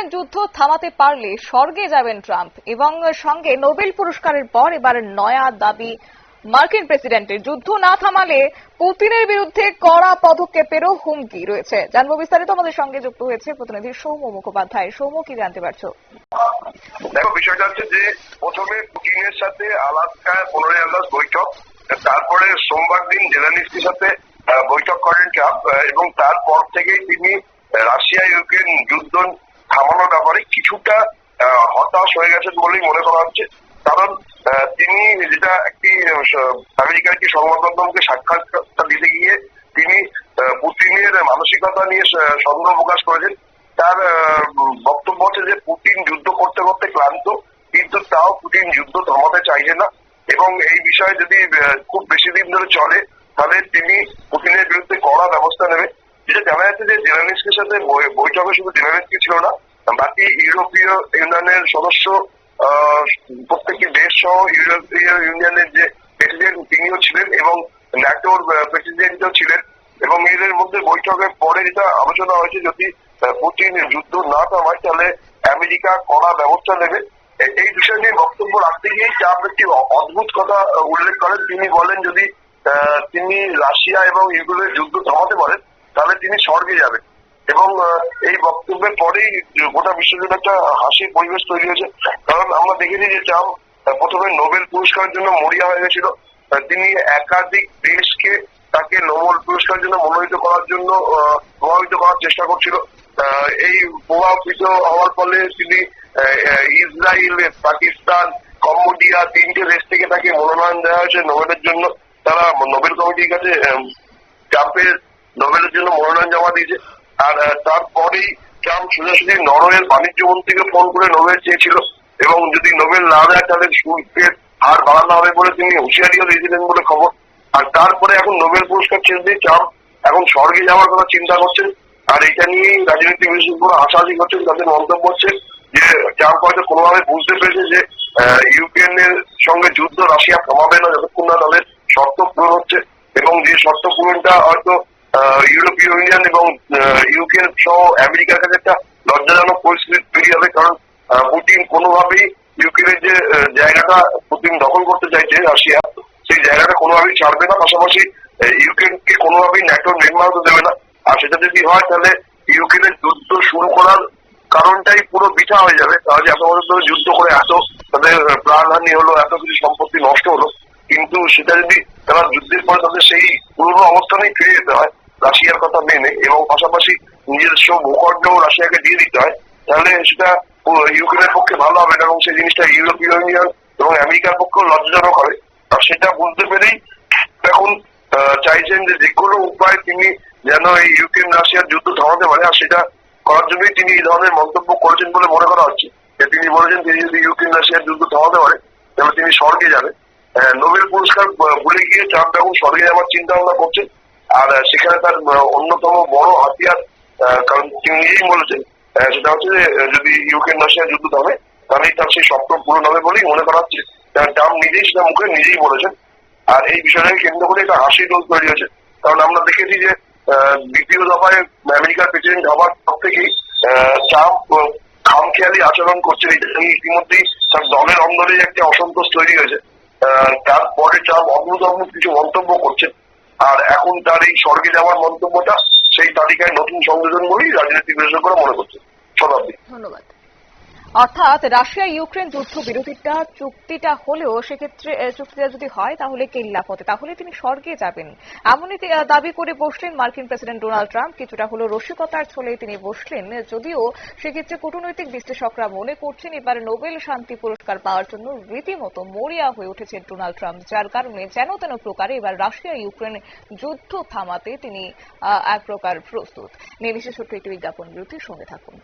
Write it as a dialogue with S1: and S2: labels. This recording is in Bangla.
S1: ইউক্রেন যুদ্ধ থামাতে পারলে স্বর্গে যাবেন ট্রাম্প এবং সঙ্গে নোবেল পুরস্কারের পর এবার নয়া দাবি। মার্কিন প্রেসিডেন্টের যুদ্ধ না থামালে পুতিনের বিরুদ্ধে কড়া পদক্ষেপেরও হুমকি রয়েছে। জানব বিস্তারিত, আমাদের সঙ্গে যুক্ত হয়েছে প্রতিনিধি সৌম্য মুখোপাধ্যায়। সৌম্য, কি জানতে পারছ?
S2: দেখো, বিষয়টা হচ্ছে যে প্রথমে পুতিনের সাথে আলাস্কায় পনেরোই আগস্ট বৈঠক, তারপরে সোমবার দিন জেলানিস্কির সাথে বৈঠক করেন ট্রাম্প এবং তারপর থেকেই তিনি রাশিয়া ইউক্রেন যুদ্ধ থামানোর ব্যাপারে কিছুটা হতাশ হয়ে গেছেন বলেই মনে করা হচ্ছে। কারণ তিনি যেটা একটি আমেরিকার একটি সংবাদ মাধ্যমকে দিতে গিয়ে তিনি পুতিনের মানসিকতা নিয়ে সন্দেহ প্রকাশ করেছেন। তার বক্তব্য হচ্ছে যে পুতিন যুদ্ধ করতে করতে ক্লান্ত, কিন্তু তাও পুতিন যুদ্ধ থামাতে চাইছে না। এবং এই বিষয়ে যদি খুব বেশি দিন ধরে চলে, তাহলে তিনি পুতিনের বিরুদ্ধে কড়া ব্যবস্থা নেবে। যেটা জানা যাচ্ছে যে জেলানিস্কির সাথে বৈঠকে শুধু জেলানিস্কি ছিল না বাকি ইউরোপীয় ইউনিয়নের সদস্য প্রত্যেকটি দেশ সহ ইউরোপীয় ইউনিয়নের যে প্রেসিডেন্ট তিনিও ছিলেন এবং ন্যাটোর প্রেসিডেন্টও ছিলেন এবং এদের মধ্যে বৈঠকের পরে যেটা আলোচনা হয়েছে যদি পুতিন যুদ্ধ না থামায়, তাহলে আমেরিকা কড়া ব্যবস্থা নেবে। এই বিষয় নিয়ে বক্তব্য রাখতে গিয়ে ট্রাম্প একটি অদ্ভুত কথা উল্লেখ করেন। তিনি বলেন যদি তিনি রাশিয়া এবং ইউক্রেনের যুদ্ধ থামাতে পারেন তাহলে তিনি স্বর্গে যাবেন। এবং এই বক্তব্যের পরেই গোটা বিশ্বজুড়ে একটা হাসির পরিবেশ তৈরি হয়েছে। কারণ আমরা দেখেছি যে ট্রাম্প প্রথমে নোবেল পুরস্কারের জন্য মরিয়া হয়ে গেছিল। তিনি একাধিক দেশকে তাকে নোবেল পুরস্কারের জন্য মনোনীত করার জন্য প্রভাবিত করার চেষ্টা করছিল। এই প্রভাবিত হওয়ার ফলে তিনি ইসরায়েল, পাকিস্তান, কম্বোডিয়া তিনটে দেশ থেকে তাকে মনোনয়ন দেওয়া হয়েছে নোবেলের জন্য। তারা নোবেল কমিটির কাছে ট্রাম্পের নোবেলের জন্য মনোনয়ন জমা দিয়েছে। আর তারপরেই ট্রাম্প সোজাসুজি নরওয়ের বাণিজ্য মন্ত্রীকে ফোন করে নোবেল চেয়েছিল। এবং যদি নোবেল না দেয়, তাহলে শুল্কের হার বাড়ানো হবে বলে তিনি হুঁশিয়ারিও দিয়েছিলেন বলে খবর। আর তারপরে এখন নোবেল পুরস্কার ছেড়ে দিয়ে ট্রাম্প এখন স্বর্গে যাওয়ার কথা চিন্তা করছেন। আর এটা নিয়েই রাজনৈতিক বিশেষজ্ঞরা আশাবাদী করছেন, তাদের মন্তব্য হচ্ছে যে, ট্রাম্প হয়তো কোনোভাবে বুঝতে পেরেছে যে ইউক্রেনের সঙ্গে যুদ্ধ রাশিয়া থামাবে না যতক্ষণ না তাদের শর্ত পূরণ হচ্ছে। এবং যে শর্ত পূরণটা হয়তো ইউরোপীয় ইউনিয়ন এবং ইউক্রেন সহ আমেরিকার কাছে একটা লজ্জাজনক পরিস্থিতি তৈরি হবে, কারণ পুতিন কোনোভাবেই ইউক্রেনের যে জায়গাটা পুতিন দখল করতে চাইছে, রাশিয়া, সেই জায়গাটা কোনোভাবেই ছাড়বে না, পাশাপাশি ইউক্রেনকে কোনোভাবেই ন্যাটোর মেম্বার হতে দেবে না। আর সেটা যদি হয়, তাহলে ইউক্রেনের যুদ্ধ শুরু করার কারণটাই পুরো বৃথা হয়ে যাবে। তাহলে এত বছর ধরে যুদ্ধ করে এত তাদের প্রাণহানি হলো, এত কিছু সম্পত্তি নষ্ট হলো, কিন্তু সেটা যদি তারা যুদ্ধের পরে তাদের সেই পুরনো অবস্থানেই ফিরে যেতে হয় রাশিয়ার কথা মেনে এবং পাশাপাশি নিজস্ব ভূখণ্ড রাশিয়াকে দিয়ে দিতে হয় তাহলে সেটা ইউক্রেনের পক্ষে ভালো হবে এবং সেই জিনিসটা ইউরোপীয় ইউনিয়ন এবং আমেরিকার পক্ষেও লজ্জাজনক হবে। আর সেটা বুঝতে পেরেই এখন চাইছেন যে যে কোনো উপায় তিনি যেন এই ইউক্রেন রাশিয়ার যুদ্ধ থামাতে পারে আর সেটা করার জন্যই তিনি এই ধরনের মন্তব্য করেছেন বলে মনে করা হচ্ছে। তিনি বলেছেন তিনি যদি ইউক্রেন রাশিয়ার যুদ্ধ থামাতে পারে তাহলে তিনি স্বর্গে আহ, নোবেল পুরস্কার ভুলে গিয়ে ট্রাম্প এখন স্বর্গে যাওয়ার চিন্তা ভাবনা করছেন। আর সেখানে তার অন্যতম বড় হাতিয়ার কারণ তিনি নিজেই বলেছেন সেটা হচ্ছে যে যদি ইউক্রেন রাশিয়ার যুদ্ধ থামে তাহলেই তার সেই স্বপ্ন পূরণ হবে বলেই মনে করা হচ্ছে। ট্রাম্প নিজেই সেটা মুখে নিজেই বলেছেন। আর এই বিষয়টাকে কেন্দ্র করে একটা হাসি রোল তৈরি হয়েছে। কারণ আমরা দেখেছি যে দ্বিতীয় দফায় আমেরিকার প্রেসিডেন্ট হওয়ার পর থেকেই ট্রাম্প খামখেয়ালি আচরণ করছেন। ইতিমধ্যেই তার দলের অন্দরে একটা অসন্তোষ তৈরি হয়েছে। তারপরে ট্রাম্প অদ্ভুত অদ্ভুত কিছু মন্তব্য করছেন। আর এখন তার এই স্বর্গে যাওয়ার মন্তব্যটা সেই তালিকায় নতুন সংযোজন বলেই রাজনৈতিক বিশেষজ্ঞরা মনে করছে। শতাব্দী
S1: ধন্যবাদ। অর্থাৎ রাশিয়া, ইউক্রেন যুদ্ধ বিরোধিতা চুক্তিটা হলেও সেক্ষেত্রে চুক্তিটা যদি হয়, তাহলে কেল্লা পথে তাহলে তিনি স্বর্গে যাবেন। এমনই দাবি করে বসলেন মার্কিন প্রেসিডেন্ট ডোনাল্ড ট্রাম্প। কিছুটা হলো রসিকতার ছলে তিনি বসলেন। যদিও সেক্ষেত্রে কূটনৈতিক বিশ্লেষকরা মনে করছেন এবার নোবেল শান্তি পুরস্কার পাওয়ার জন্য রীতিমতো মরিয়া হয়ে উঠেছেন ডোনাল্ড ট্রাম্প, যার কারণে যেন তেন প্রকারে এবার রাশিয়া, ইউক্রেন যুদ্ধ থামাতে তিনি এক প্রকার প্রস্তুত। নিয়ে বিশেষ ছোট্ট একটি বিজ্ঞাপন বিরতির সঙ্গে থাকুন।